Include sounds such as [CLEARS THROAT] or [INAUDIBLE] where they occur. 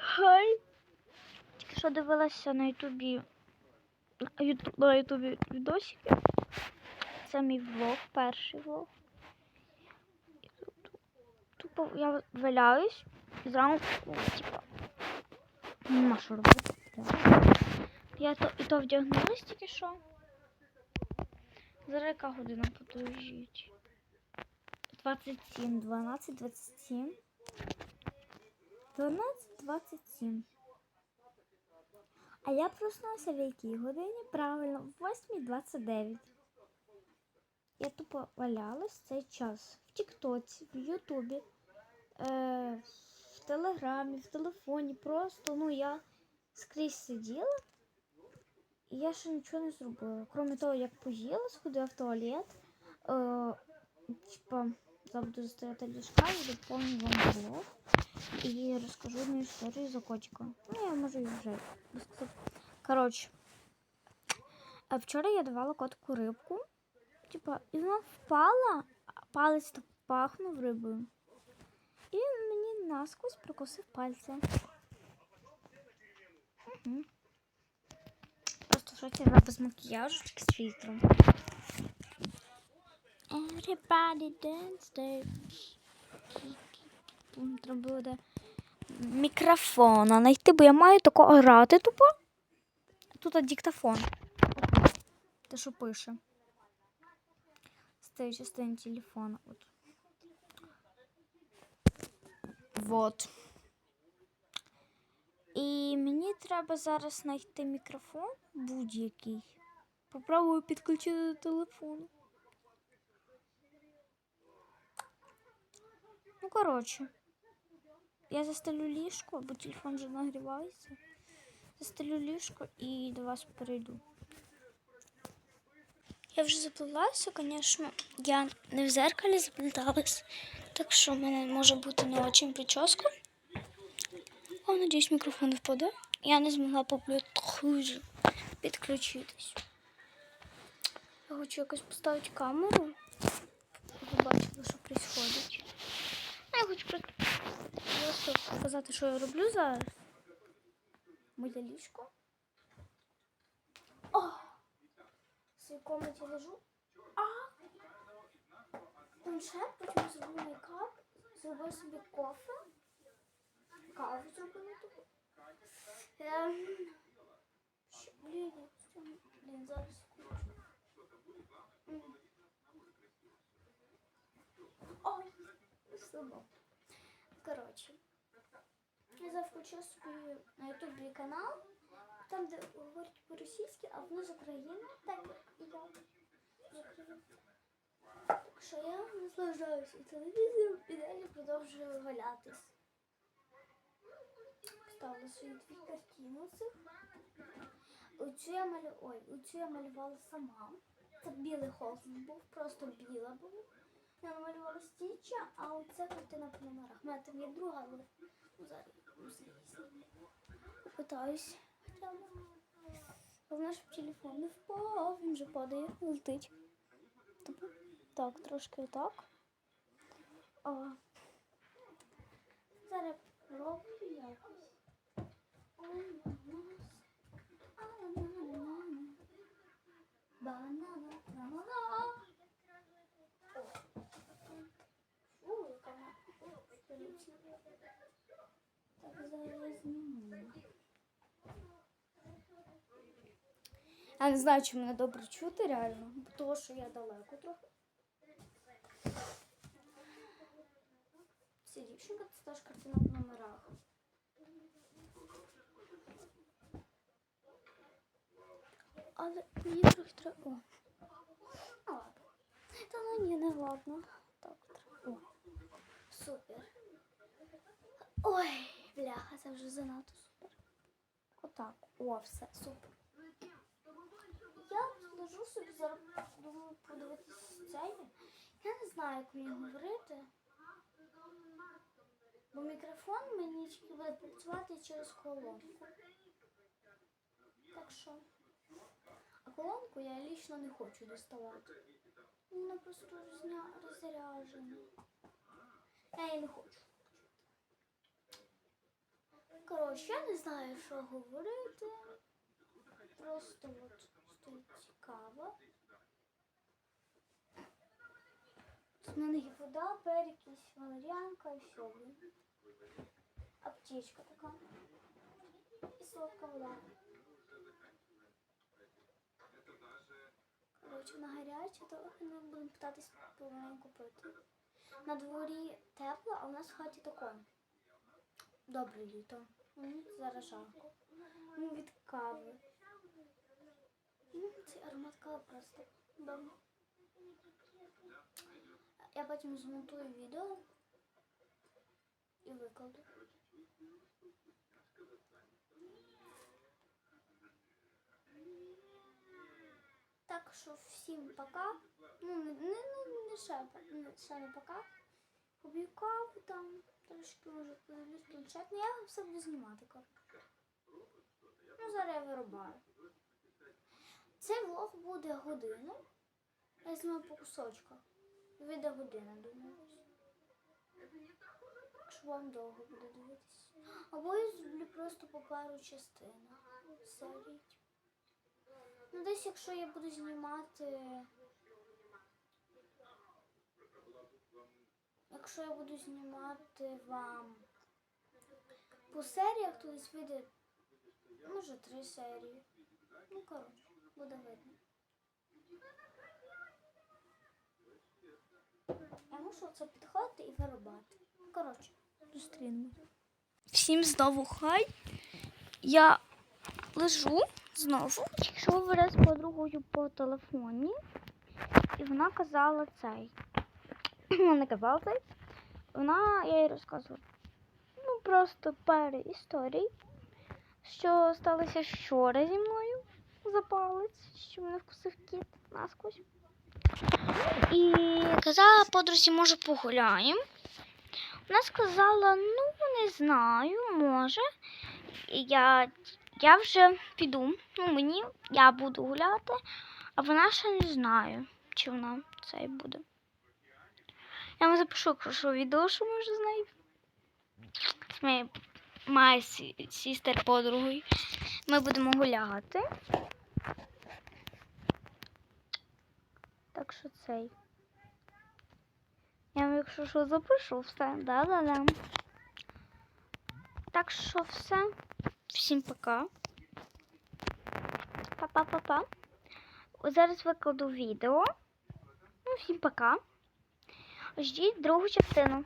Хай. Тільки що дивилася на Ютубі на Ютубі відосики. Це мій влог, перший влог. Тупо я валяюсь і зранку, типа, нема що робити. Я то і то вдягнулась тільки що. Зараз яка година подождіть. 27, 12, 27. 12.27. А я проснулася в якій годині? Правильно, в 8.29. Я тупо валялась цей час в Тіктоці, в Ютубі, е, в Телеграмі, в телефоні. Просто ну я скрізь сиділа і я ще нічого не зробила. Крім того, як поїла, сходила в туалет. Е, типа, зараз буду застояти ліжка і доповню вам блог. І розкажу одну історію за котика. Ну, я можу і вже розказати. Коротше, а вчора я давала котику рибку. Типа, і вона впала, а палець так пахнув рибою. І мені насквозь прокусив пальця. Угу. Просто що я без макіяжу з фільтром. Everybody dance dance. Треба буде мікрофона знайти, бо я маю тако орати тупо. Тут диктофон. Те, що пише. З цієї телефона. От. Вот. І мені треба зараз знайти мікрофон будь-який. Попробую підключити до телефону. Ну, коротше. Я застелю ліжко, бо телефон вже нагрівається. Застелю ліжко і до вас перейду. Я вже заплилася, звісно. Я не в зеркалі запліталась, так що в мене може бути не очень прическа. А, надіюсь, мікрофон впаде. Я не змогла поблюдку підключитись. Я хочу якось поставити камеру. бачили, що відбувається. Я хочу просто просто показати, що я роблю зараз. Моє ліжко. О! В своїй комнаті лежу. А! Планшет, потім зробив мейкап, зробив собі кофе. Каву зробила таку. Ем... Блін, блін, зараз включу. Ой, слабо. Коротше, я зараз включила собі на ютубі канал, там, де говорять по-російськи, а вони з України, так і я. Так що я наслаждаюся телевізором і далі продовжую валятись. Ставила свої дві картини. Оцю я малю... Ой, оцю я малювала сама. Це білий холст був, просто біла була. Я намалювала стіча, а оце картина мене там є друга, але ну, зараз. Питаюсь. Головне, щоб телефон не впав, він же падає, летить. Тобто, Так, трошки так. А, зараз роблю якось. Банана, банана. Фу, яка вона коричнева. Так, зараз зніму. Я не знаю, чи мене добре чути реально, тому що я далеко трохи. Це дівчинка, це теж картина в номерах. Але мені трохи треба. Ну ладно. Та ну ні, не ладно. Так, треба. О. Супер. Ой, бляха, це вже занадто супер. Отак. О, все, супер. Я лежу собі зараз, думаю, подивитися цей. Я не знаю, як мені говорити. Бо мікрофон мені буде працювати через колонку. Так що. А колонку я лічно не хочу доставати. Вона просто розня... розряджена. і не хочу. Коротше, я не знаю, що говорити. Просто от стоїть цікаво. Мене є вода, перекись, валеріанка і все. Аптечка така. І солодка вода. Коротше, на гаряче, то ми будемо питатись помаленьку пити. На дворі тепло, а у нас в хаті тако. Добре літо. Зараз жарко. Ну, від кави. Ну, цей аромат кави просто. Я потім змонтую відео і викладу. Так що всім пока. Ну, не, не, не, ще, ще не пока. Поб'ю каву там, трошки може подивлюсь планшет. Ну, я все буду знімати. Ну, зараз я вирубаю. Цей влог буде годину. Я знімаю по кусочках. Вийде година, думаю. Якщо вам довго буде дивитися. Або я зроблю просто по пару частин серій. Ну, десь якщо я буду знімати. Якщо я буду знімати вам по серіях, то десь вийде, може, три серії. Ну, коротше, буде видно. Я мушу це підходити і вирубати. Коротше, зустрінемось. Всім знову хай. Я лежу знову. Якщо говорю з подругою по телефоні, і вона казала цей. [CLEARS THROAT] Вона казала. Вона, я їй розказувала. Ну, просто пару історій, що сталося вчора зі мною за палець, що мене вкусив кіт насквозь. І казала подрузі, може, погуляємо. Вона сказала, ну, не знаю, може. Я, я вже піду. Ну, мені я буду гуляти, а вона ще не знає, чи вона це буде. Я вам запишу, якщо відео, що ми вже з нею. З моєю моєю сістер подругою. Ми будемо гуляти. Так що цей. Я вам, якщо що запишу все. Да-да-да. Так що все. Всім пока. Па-па-па-па. Зараз викладу відео. Ну, всім пока. Ждіть другу частину.